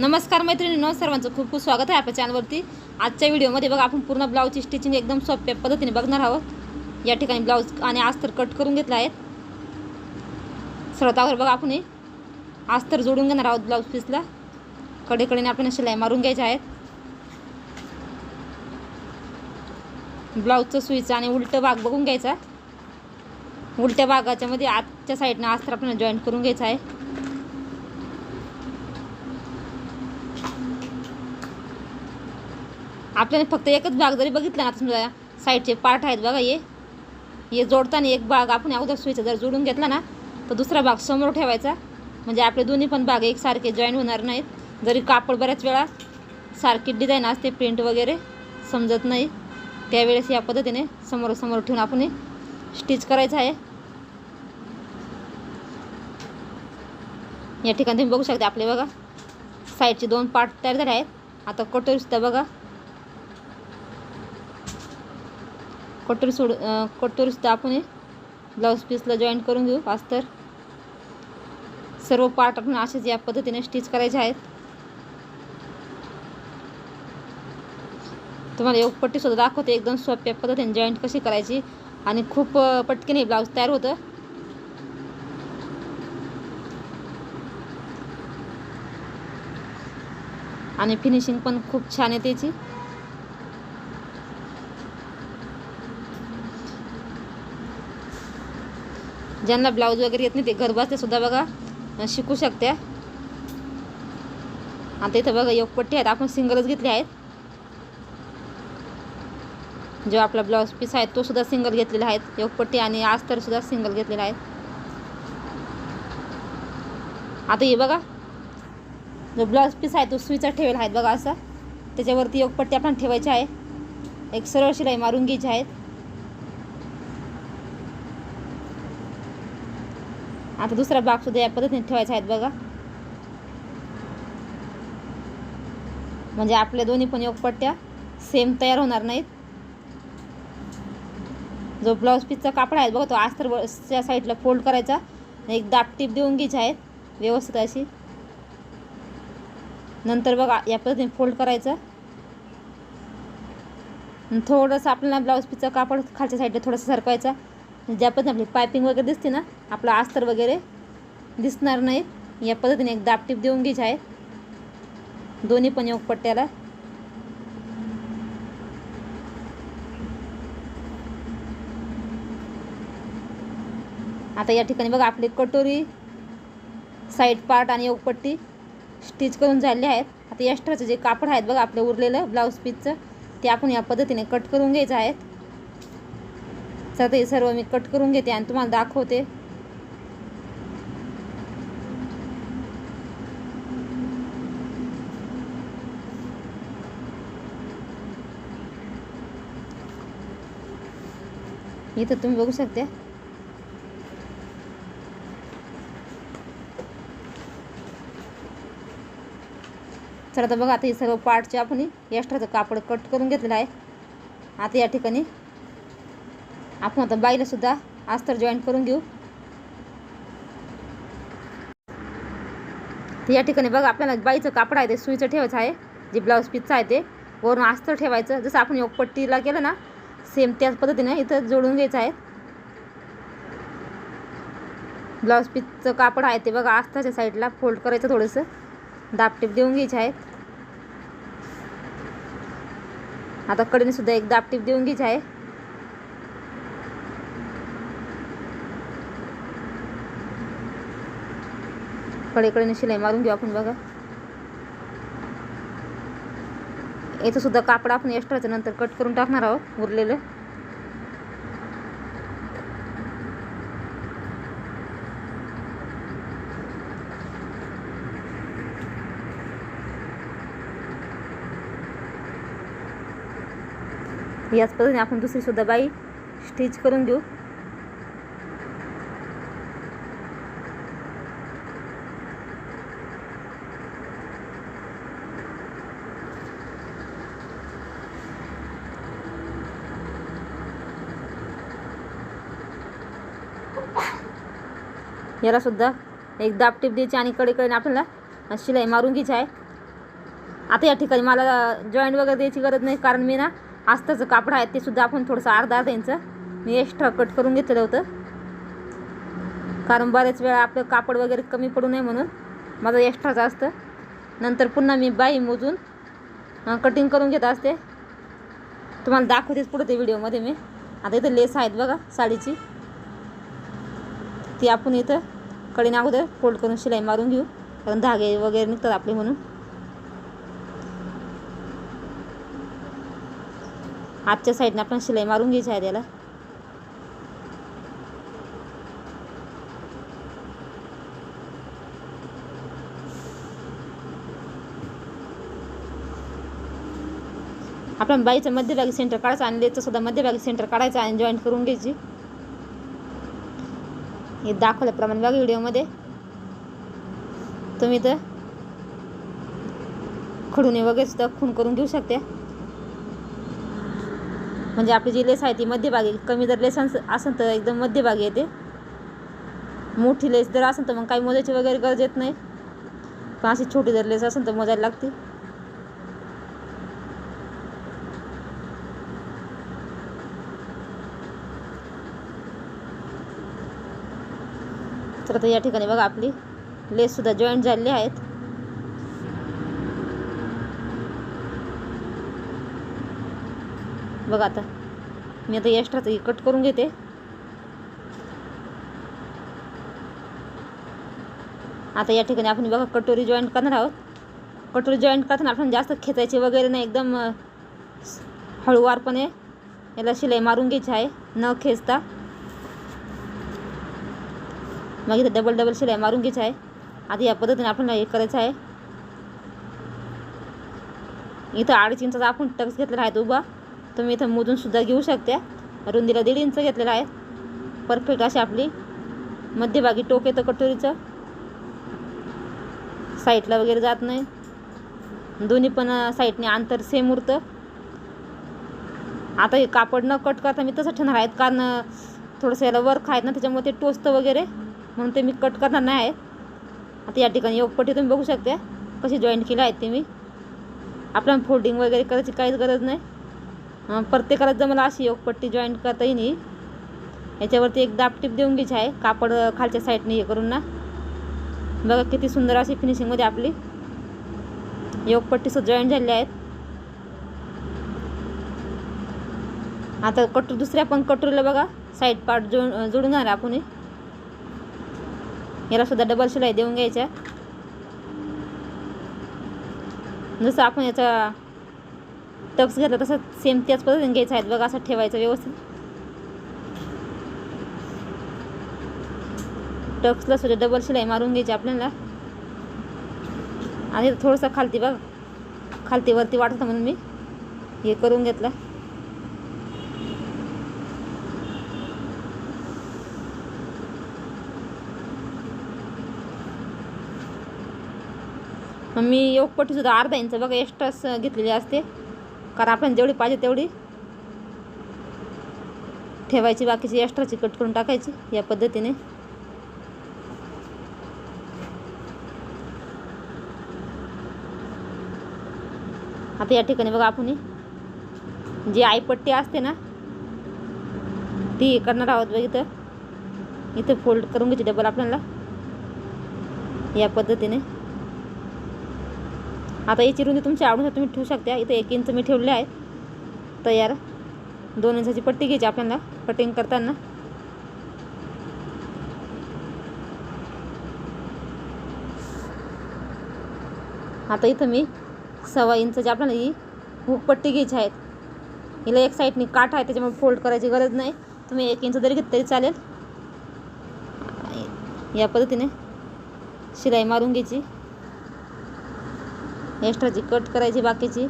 नमस्कार मैत्रिणींनो सर्वांचं खूप खूप स्वागत आहे आपल्या चॅनलवरती. आजच्या व्हिडिओमध्ये बघा आपण पूर्ण ब्लाऊजची स्टिचिंग एकदम सोप्या पद्धतीने बघणार आहोत. या ठिकाणी ब्लाऊज आणि आस्तर कट करून घेतला आहेत. सर्वात बघा आपण आस्तर जोडून घेणार आहोत ब्लाऊज पीसला कडेकडेने आपण शिलाई मारून घ्यायच्या आहेत. ब्लाऊजचं सुईचं आणि उलटं भाग बघून घ्यायचा. उलट्या भागाच्यामध्ये आजच्या आतच्या साईडनं अस्तर आपल्याला जॉईंट करून घ्यायचा आहे. आपल्याला फक्त एकच भाग जरी बघितला ना आता समजा साईडचे पार्ट आहेत बघा हे. हे जोडताना एक भाग आपण अगोदर सुईचा जर जोडून घेतला ना तर दुसरा भाग समोर ठेवायचा. म्हणजे आपले दोन्ही पण भाग एकसारखे जॉईन होणार नाहीत. जरी कापड बऱ्याच वेळा सारखी डिझाईन असते प्रिंट वगैरे समजत नाही. त्यावेळेस या पद्धतीने समोरासमोर ठेवून आपण स्टिच करायचं आहे. या ठिकाणी तुम्ही बघू शकता आपले बघा. साईडचे दोन पार्ट तयार झाले आहेत. आता कटोरीसुद्धा बघा. कटोरी सोड कटोरीसुद्धा आपण ब्लाऊज पीसला जॉईंट करून घेऊ. तर. सर्व पार्ट आपण असेच या पद्धतीने स्टिच करायचे आहेत. तुम्हाला एक पट्टीसुद्धा दाखवते. एकदम सोप्या पद्धतीने जॉईंट कशी करायची आणि खूप पटकीने ब्लाऊज तयार होतं. आणि फिनिशिंग पण खूप छान आहे त्याची. ज्यांना ब्लाऊज वगैरे येत नाही ते घर बसल्या सुद्धा बघा शिकू शकत्या आता इथं बघा योगपट्टी आहेत. आपण सिंगलच घेतले आहेत. जो आपला ब्लाऊज पीस आहे तो सुद्धा सिंगल घेतलेला आहेत योगपट्टी आणि अस्तर सुद्धा सिंगल घेतलेला आहे. आता हे बघा जो ब्लाऊज पीस आहे तो सुईचा ठेवला आहे. बघा असा. त्याच्यावरती योगपट्टी आपण ठेवायची आहे. एक सरळ शिलाई मारून घ्यायची आहेत आता दुसरा भाग सुद्धा या पद्धतीने ठेवायचा आहेत बघा. म्हणजे आपल्या दोन्ही पण योगपट्ट्या सेम तयार होणार नाहीत. जो ब्लाऊज पीसचा कापड आहे बघा तो आस्तरच्या साईडला फोल्ड करायचा. एक दाब टीप देऊन घ्यायची आहेत व्यवस्थित अशी. नंतर बघा या पद्धतीने फोल्ड करायचं. थोडंसं आपल्याला ब्लाऊज पीसचा कापड खालच्या साईडला थोडंसं सरकवायचा. ज्या पद्धतीने आपली पायपिंग वगैरे दिसते ना आपलं अस्तर वगैरे दिसणार नाही. या पद्धतीने एक दापटीप देऊन घ्यायचे आहे. दोन्ही पण योग पट्ट्याला. आता या ठिकाणी बघा आपली कटोरी साईड पार्ट आणि योगपट्टी स्टिच करून झाले आहेत. आता एक्स्ट्राचं जे कापड आहेत बघा आपलं उरलेलं ब्लाऊज पीसचं ते आपण या पद्धतीने कट करून घ्यायचं आहेत तर ते सर्व मी कट करून घेते आणि तुम्हाला दाखवते. इथं तुम्ही बघू शकते. तर आता बघा आता हे सर्व पार्टचे आपण एक्स्ट्राचं कापड कट करून घेतलेलं आहे. आता या ठिकाणी आपण आता बाईलासुद्धा अस्तर जॉईन करून घेऊ. तर या ठिकाणी बघा आपल्याला बाईचं कापड आहे ते सुईचं ठेवायचं आहे जे ब्लाऊज पीसचं आहे ते. वरून अस्तर ठेवायचं. जसं आपण योग पट्टीला केलं ना सेम त्याच पद्धतीने इथं जोडून घ्यायचं आहे. ब्लाऊज पीसचं कापड आहे ते बघा आस्ताच्या साईडला फोल्ड करायचं थोडंसं. दापटीप देऊन घ्यायचे आहेत. आता कडेने सुद्धा एक दापटीप देऊन घ्यायची आहे. कडेकडेने शिलाई मारून घेऊ आपण बघा. याचं सुद्धा कापड आपण एक्स्ट्राच्या नंतर कट करून टाकणार आहोत उरलेलं. याच पद्धतीने आपण दुसरी सुद्धा बाई स्टिच करून घेऊ. याला सुद्धा एक दाब टिप द्यायची आणि कडेकडे आपल्याला शिलाई मारून घ्यायची आहे. आता या ठिकाणी मला जॉईंट वगैरे द्यायची गरज नाही कारण मी ना आस्ताचं कापड आहे ते सुद्धा आपण थोडंसं अर्धा अर्धा इंच मी एक्स्ट्रा कट करून घेतलेलं होतं. कारण बऱ्याच वेळा आपलं कापड वगैरे कमी पडू नये म्हणून माझं एक्स्ट्राच असतं. नंतर पुन्हा मी बाई मोजून कटिंग करून घेत असते. तुम्हाला दाखवतेच पुढे ते व्हिडिओमध्ये मी. आता इथं लेस आहेत बघा साडीची. ती आपण इथं कडेन अगोदर फोल्ड करून शिलाई मारून घेऊ. कारण धागे वगैरे निघतात आपले म्हणून. आजच्या साईडने आपण शिलाई मारून घ्यायची आहे त्याला. आपण बाईचं मध्यभागी सेंटर काढायचं आणि लेचं सुद्धा मध्यभागी सेंटर काढायचं आणि जॉईंट करून घ्यायची. हे दाखवल्याप्रमाणे बघा व्हिडिओमध्ये. तुम्ही तर खडूने वगैरे सुद्धा खून करून घेऊ शकते. म्हणजे आपली जी लेस आहे ती मध्यभागी कमी जर लेस असेल तर एकदम मध्यभागी येते. मोठी लेस जर असेल तर मग काही मोजायची वगैरे गरज येत नाही. पण अशी छोटी जर लेस असेल तर मोजायला लागते. तर आता या ठिकाणी बघा आपली लेससुद्धा जॉईंट झालेली आहेत. बघा आता मी आता एक्स्ट्राचं कट करून घेते. आता या ठिकाणी आपण बघा कटोरी जॉईंट करणार आहोत. कटोरी जॉईंट करताना आपण जास्त खेचायचे वगैरे नाही एकदम हळूवारपणे याला शिलाई मारून घ्यायची आहे न खेचता. मग इथं डबल डबल शिलाई मारून घ्यायची आहे. आता या पद्धतीने आपण हे करायचं आहे. इथं अडीच इंचाचा आपण टक्स घेतलेला आहे उभा. तुम्ही इथं मोजून सुद्धा घेऊ शकता. रुंदीला दीड इंच घेतलेला आहे. परफेक्ट अशी आपली मध्यभागी टोक येतं कटोरीचं. साईडला वगैरे जात नाही. दोन्ही पण साईडने अंतर सेम उरतं. आता हे कापड न कट करता मी तसं ठेवणार आहेत. कारण थोडंसं याला वर्क आहेत ना त्याच्यामुळे ते टोचतं वगैरे. म्हणून ते मी कट करणार नाही आहे. आता या ठिकाणी योगपट्टी तुम्ही बघू शकता. कशी जॉईंट केली आहेत ते मी. आपल्याला फोल्डिंग वगैरे करायची काहीच गरज नाही. प्रत्येकाला जर मला अशी योगपट्टी जॉईंट करता येईल. याच्यावरती एक दापटीप देऊन घ्यायची आहे. कापड खालच्या साईडने हे करून ना. बघा किती सुंदर अशी फिनिशिंगमध्ये आपली योगपट्टीसुद्धा जॉईंट झालेली आहेत. आता कटोरी दुसऱ्या पण कटोरीला बघा. साईड पार्ट जोड जोडून आहे आपण यालासुद्धा याला सुद्धा डबल शिलाई देऊन घ्यायच्या. जसं आपण याचा टक्स घेतला तसं सेम त्याच पद्धतीने घ्यायचं आहे. बघा असं ठेवायचं व्यवस्थित. टक्सला सुद्धा डबल शिलाई मारून घ्यायची आपल्याला. आणि थोडंसं खालती बघ. खालती वरती वाटत म्हणून मी. हे करून घेतलं. मग मी योगपट्टीसुद्धा अर्धा इंच बघा एक्स्ट्राच घेतलेली असते. कारण आपण जेवढी पाहिजे तेवढी ठेवायची बाकीची एक्स्ट्राची कट करून टाकायची या पद्धतीने. आता या ठिकाणी बघा आपण जी आईपट्टी असते ना ती करणार आहोत बघ इथं. इथं फोल्ड करून घ्यायची डबल आपल्याला. या पद्धतीने. आता याची रुंदी तुमच्या आवडीनुसार तुम्ही ठेवू शकता. इथं एक इंच मी ठेवले आहे. तयार. दोन इंचाची पट्टी घ्यायची आपल्याला. कटिंग करताना. आता इथं मी सव्वा इंचाची आपल्याला ही हुक पट्टी घ्यायची आहेत हिला एक साईडनी काठ आहे त्याच्यामुळे फोल्ड करायची गरज नाही. तुम्ही एक इंच जरी घेतलं तरी चालेल. या पद्धतीने शिलाई मारून घ्यायची. एक्स्ट्राची कट करायची बाकीची.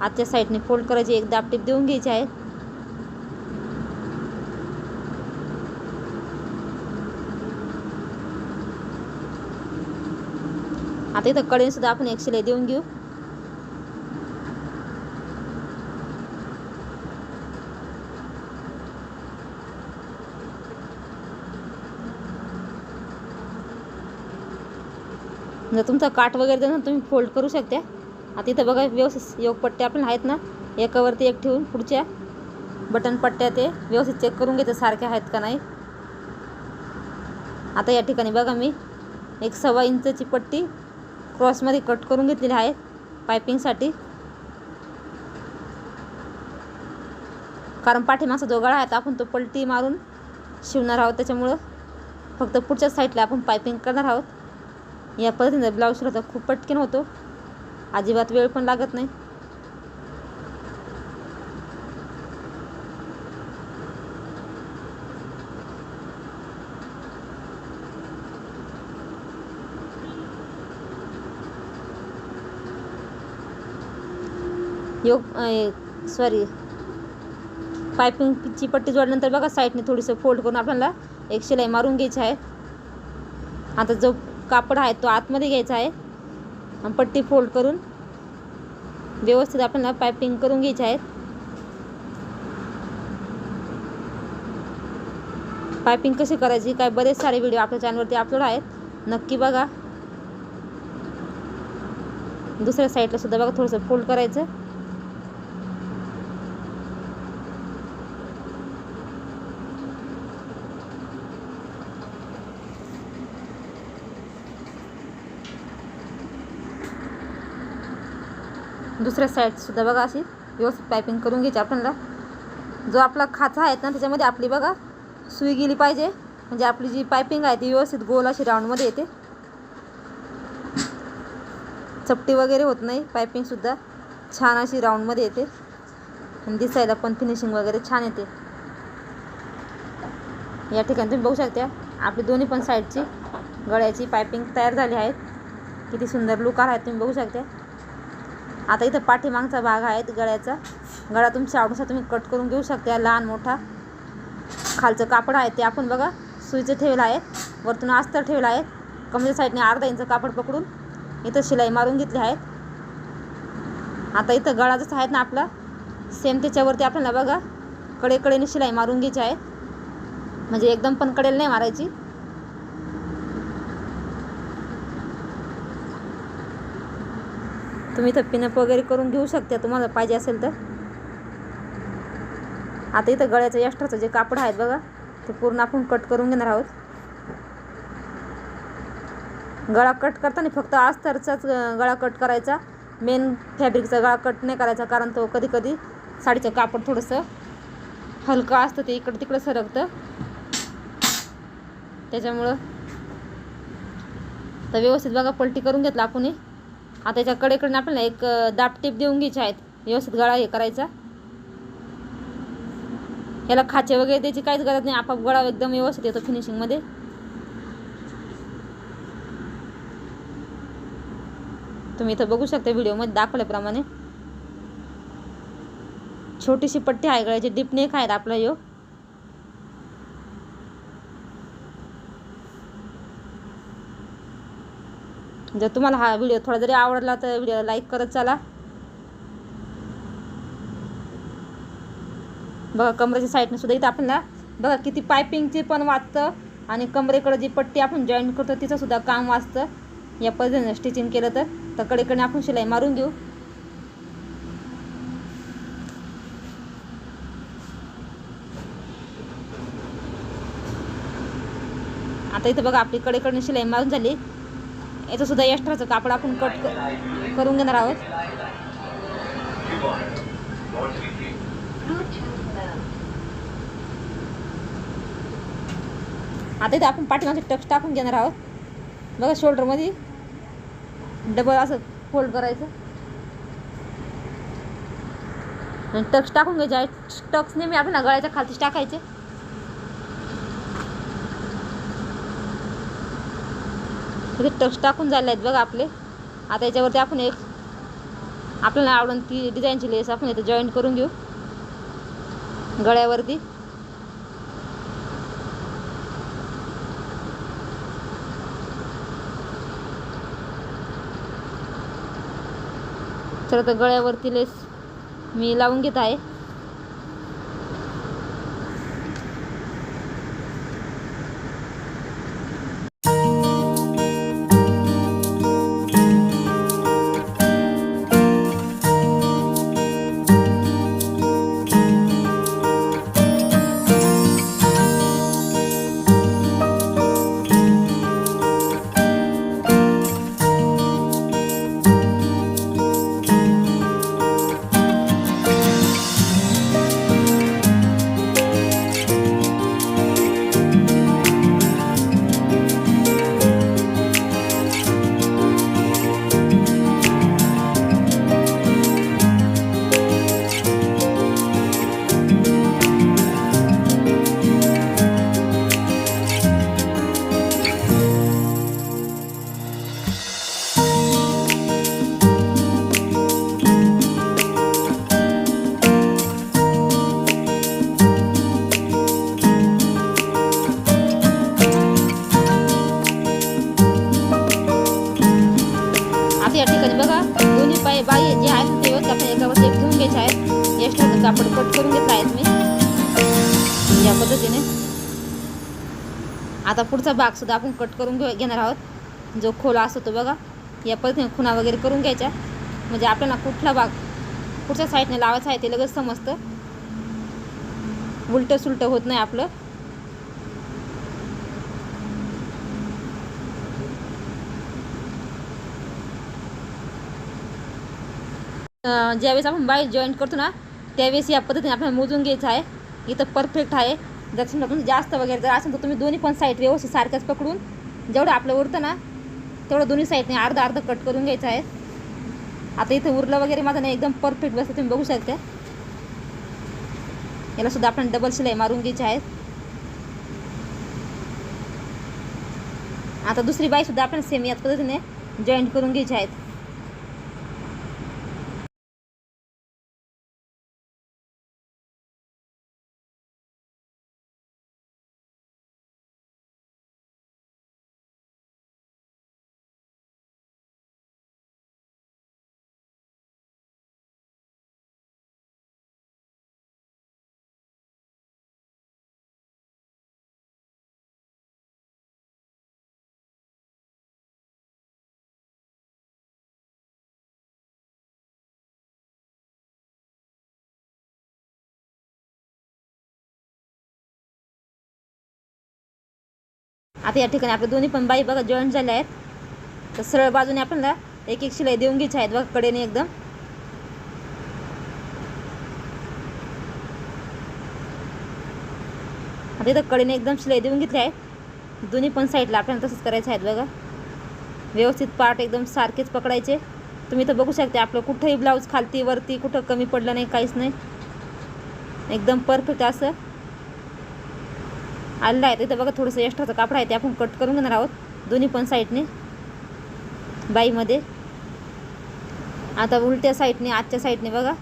आजच्या साईडने फोल्ड करायची. एक दापटीप देऊन घ्यायची आहे. आता इथं कडेने सुद्धा आपण एक शिलाई देऊन घेऊ. म्हणजे जर तुमचा काठ वगैरे देणार तुम्ही फोल्ड करू शकता. आता इथं बघा व्यवस्थित योग पट्ट्या आहेत ना? एकावरती एक ठेवून पुढच्या बटन पट्ट्या ते व्यवस्थित चेक करून घ्यायचं सारख्या आहेत का नाही. आता या ठिकाणी बघा मी एक सव्वा इंचची पट्टी क्रॉसमध्ये कट करून घेतलेली आहे पायपिंगसाठी कारण पाठीमागचा जो गळा आहे तर आपण तो पलटी मारून शिवणार आहोत त्याच्यामुळं फक्त पुढच्या साईडला आपण पायपिंग करणार आहोत. या पद्धतीने ब्लाऊज शिवला तर खूप पटकन होतो. अजिबात वेळ पण लागत नाही. योग सॉरी पायपिंगची पट्टी जोडल्यानंतर बघा साईडने थोडीसं फोल्ड करून आपल्याला एक शिलाई मारून घ्यायची आहे. आता जो कापड आहे तो आतमध्ये घ्यायचा आहे. आणि पट्टी फोल्ड करून व्यवस्थित आपल्याला पायपिंग करून घ्यायची आहेत. पायपिंग कशी करायची? काय बरेच सारे व्हिडिओ आपल्या चॅनलवरती अपलोड आहेत. नक्की बघा. दुसऱ्या साईडला सुद्धा बघा थोडंसं फोल्ड करायचं. दुसऱ्या साईडसुद्धा बघा अशी. व्यवस्थित पायपिंग करून घ्यायची आपल्याला. जो आपला खाचा आहे ना त्याच्यामध्ये आपली बघा सुई गेली पाहिजे. म्हणजे आपली जी पायपिंग आहे ती व्यवस्थित गोल अशी राऊंडमध्ये येते. चपटी वगैरे होत नाही पायपिंगसुद्धा छान अशी राऊंडमध्ये येते. आणि दिसायला पण फिनिशिंग वगैरे छान येते. या ठिकाणी तुम्ही बघू शकता आपली दोन्ही पण साईडची गळ्याची पायपिंग तयार झाली आहेत. किती सुंदर लुकार आहेत तुम्ही बघू शकता. आता इथं पाठीमागचा भाग आहे गळ्याचा. गळा तुमच्या आवडीनुसार तुम्ही कट करून घेऊ शकता. लहान मोठा खालचं कापड आहे ते आपण बघा सुईचं ठेवलं आहे. वरतून अस्तर ठेवलं आहे. कमरेच्या साईडने अर्धा इंच कापड पकडून इथं शिलाई मारून घेतली आहेत आता इथं गळा जसा आहेत ना आपला सेम त्याच्यावरती आपल्याला बघा कडेकडेने शिलाई मारून घ्यायची आहे. म्हणजे एकदम पण कडेल नाही मारायची. तुम्ही इथं पिनअप वगैरे करून घेऊ शकता तुम्हाला पाहिजे असेल तर. आता इथं गळ्याचं एक्स्ट्राचं जे कापड आहेत बघा ते पूर्ण आपण कट करून घेणार आहोत. गळा कट करताना फक्त आस्तरचाच गळा कट करायचा. मेन फॅब्रिकचा गळा कट नाही करायचा कारण तो कधी कधी साडीचं कापड थोडंसं हलकं असतं ते इकडं तिकडं सरकतं. त्याच्यामुळं तर व्यवस्थित बघा पलटी करून घेतला आपण आता याच्या कडेकडून आपल्याला एक दाब टीप देऊन घ्यायचे आहेत. व्यवस्थित गळा हे करायचा. याला खाचे वगैरे त्याची काहीच गरज नाही. आपाप गळा एकदम व्यवस्थित येतो फिनिशिंगमध्ये तुम्ही इथं बघू शकता व्हिडिओमध्ये दाखवल्याप्रमाणे. छोटीशी पट्टी आहे गळ्याची डीप नेक आहेत आपला योग जर तुम्हाला हा व्हिडिओ थोडा जरी आवडला तर व्हिडिओला लाईक करत चला. बघा कमरेच्या साईडने सुद्धा इथं आपल्याला बघा किती पायपिंगचे पण वाचतं आणि कमरेकडं जी पट्टी आपण जॉईन करतो तिचं सुद्धा काम वाचतं या पद्धतीनं स्टिचिंग केलं तर तर कडेकडे आपण शिलाई मारून घेऊ. आता इथं बघा आपली कडेकडनं शिलाई मारून झाली. याचं सुद्धा एक्स्ट्राचं कापड आपण कट करून घेणार आहोत. आता इथे आपण पाठीमागचे टक्स टाकून घेणार आहोत. बघा शोल्डरमध्ये डबल असं फोल्ड करायचं. आणि टक्स टाकून घ्यायचे. टक्स नेहमी आपण गळ्याच्या खालतीच टाकायचे. इथे टक्स टाकून झाले आहेत बघा आपले. आता याच्यावरती आपण एक आपल्याला आवडून ती डिझाईनची लेस आपण इथे जॉईन करून घेऊ. गळ्यावरती. तर आता गळ्यावरती लेस मी लावून घेत आहे. भागसुद्धा आपण कट करून घे घेणार आहोत. जो खोला असतो तो बघा. या पद्धतीने खुणा वगैरे करून घ्यायच्या. म्हणजे आपल्याला कुठला भाग कुठच्या साईडने लावायचा आहे ते लगेच समजतं. उलटं सुलटं होत नाही आपलं. ज्यावेळेस आपण बाईक जॉईन करतो ना त्यावेळेस या पद्धतीने आपल्याला मोजून घ्यायचं आहे. इथं परफेक्ट आहे. जर समजा तुमचं जास्त वगैरे जर असेल तर तुम्ही दोन्ही पण साईड व्यवस्थित सारख्याच पकडून जेवढं आपलं उरतं ना तेवढं दोन्ही साईडने अर्धा अर्धा कट करून घ्यायचं आहे. आता इथं उरलं वगैरे माझं नाही एकदम परफेक्ट बसतं तुम्ही बघू शकता. याला सुद्धा आपण डबल शिलाई मारून घ्यायची आहे. आता दुसरी बाई सुद्धा आपण सेम याच पद्धतीने जॉईंट करून घ्यायची आहेत आता या ठिकाणी आपल्या दोन्ही पण बाई बघा जॉईंट झाल्या आहेत. तर सरळ बाजूने आपल्याला एक एक शिलाई देऊन घ्यायची आहेत बघा कडेने एकदम. आता इथं कडेने एकदम शिलाई देऊन घेतली आहे दोन्ही पण साईडला आपल्याला तसंच करायचं आहेत बघा. व्यवस्थित पार्ट एकदम सारखेच पकडायचे. तुम्ही तर बघू शकता आपलं कुठंही ब्लाऊज खालती वरती कुठं कमी पडलं नाही काहीच नाही. एकदम परफेक्ट असं. आलेला आहे. तिथं बघा थोडंसं एक्स्ट्राचं कापड आहे ते आपण कट करून घेणार आहोत. दोन्ही पण साईडने बाईमध्ये. आता उलट्या साईडने आजच्या साईडने बघा.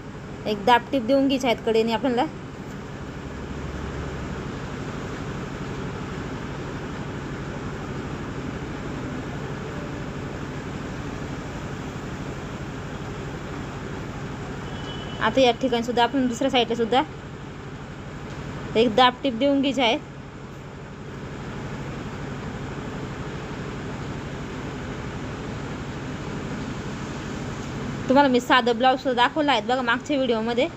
एक दापटीप देऊन घ्यायची आहेत कडेने आपल्याला. आता या ठिकाणी सुद्धा आपण दुसऱ्या साईडला सुद्धा एक दापटीप देऊन घ्यायची आहे. तुम्हाला मी साधं ब्लाऊजसुद्धा दाखवलं आहेत बघा मागच्या व्हिडिओमध्ये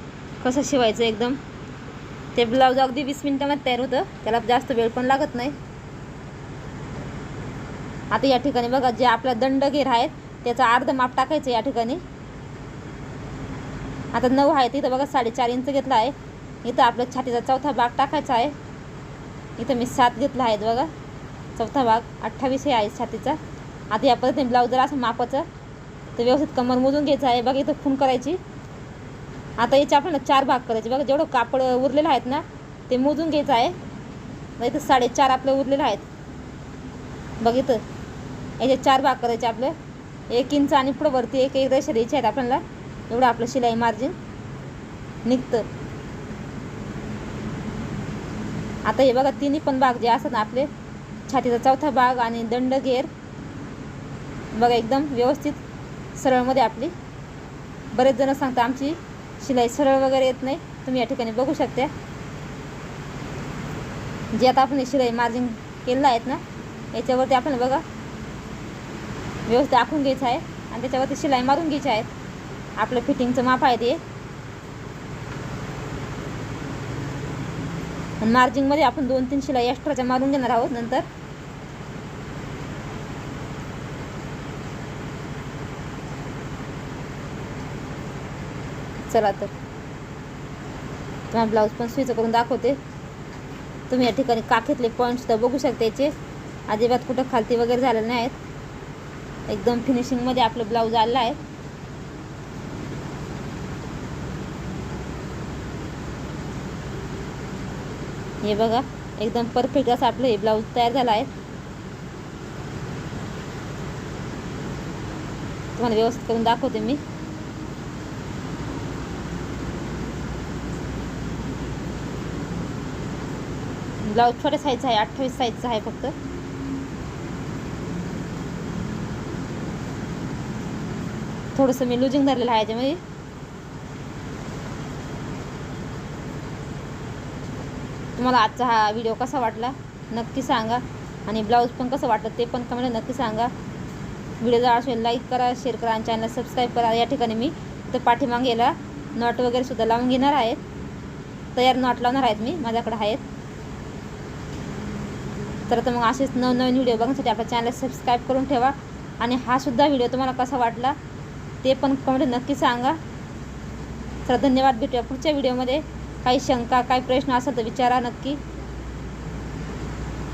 कसं शिवायचं एकदम. ते ब्लाऊज अगदी वीस मिनटामध्ये तयार होतं. त्याला जास्त वेळ पण लागत नाही. आता या ठिकाणी बघा जे आपला दंड घेर आहेत त्याचा अर्ध माप टाकायचं या ठिकाणी. आता नऊ आहे तिथं बघा साडेचार इंच घेतला आहे. इथं आपल्या छातीचा चौथा भाग टाकायचा आहे. इथं मी सात घेतला आहे बघा. चौथा भाग अठ्ठावीस हे आहे छातीचा. आता या पद्धतीने ब्लाऊज जर असं मापाचं तर व्यवस्थित कमर मोजून घ्यायचं आहे. बघा इथं खून करायची. आता याचे आपण चार भाग करायचे. बघा जेवढं कापड उरलेलं आहेत ना ते मोजून घ्यायचं आहे. बघा इथं साडेचार आपलं उरलेलं आहेत. बघ इथं. याचे चार भाग करायचे आपले. एक इंच आणि पुढं वरती एक एक रेषा द्यायची आहेत आपल्याला. एवढं आपलं शिलाई मार्जिन निघतं. आता हे बघा तिन्ही पण भाग जे असतात ना आपले छातीचा चौथा भाग आणि दंड घेर बघा एकदम व्यवस्थित सरळमध्ये आपली बरेच जण सांगता आमची शिलाई सरळ वगैरे येत नाही तुम्ही या ठिकाणी बघू शकता. जे आता आपण शिलाई मार्जिन केलेलं आहेत ना याच्यावरती आपण बघा व्यवस्थित आखून घ्यायचं आहे आणि त्याच्यावरती शिलाई मारून घ्यायची आहेत आपलं फिटिंगचं माप आहे ते. मार्जिनमध्ये मार्जिंगमध्ये आपण दोन तीन शिलाई एक्स्ट्राच्या मारून घेणार आहोत नंतर. चला तर. तुम्हाला ब्लाऊज पण स्विच करून दाखवते. तुम्ही या ठिकाणी काखेतले पॉईंटसुद्धा बघू शकता याचे. अजिबात कुठं खालती वगैरे झालेले नाही आहेत एकदम फिनिशिंगमध्ये आपलं ब्लाऊज आलेलं आहे. हे बघा एकदम परफेक्ट असं आपलं हे ब्लाऊज तयार झाला आहे. तुम्हाला व्यवस्थित करून दाखवते मी. ब्लाऊज छोट्या साईजचा आहे अठ्ठावीस साईजचा आहे फक्त. थोडंसं मी लुजिंग धरलेलं आहे याच्यामध्ये. तुम्हाला आजचा हा व्हिडिओ कसा वाटला? नक्की सांगा. आणि ब्लाऊज पण कसं वाटलं ते पण कमेंट नक्की सांगा. व्हिडिओ जर असेल लाईक करा शेअर करा आणि चॅनल सबस्क्राईब करा. या ठिकाणी मी तर पाठीमागे याला नॉट वगैरे सुद्धा लावून घेणार आहेत तयार नॉट लावणार आहेत मी. माझ्याकडे आहेत. तर तर मग असेच नवनवीन व्हिडिओ बघण्यासाठी आपल्या चॅनल सबस्क्राईब करून ठेवा. आणि हा सुद्धा व्हिडिओ तुम्हाला कसा वाटला ते पण कमेंट नक्की सांगा. तर धन्यवाद भेटूया पुढच्या व्हिडिओमध्ये. काही शंका काही प्रश्न असेल तर विचारा नक्की.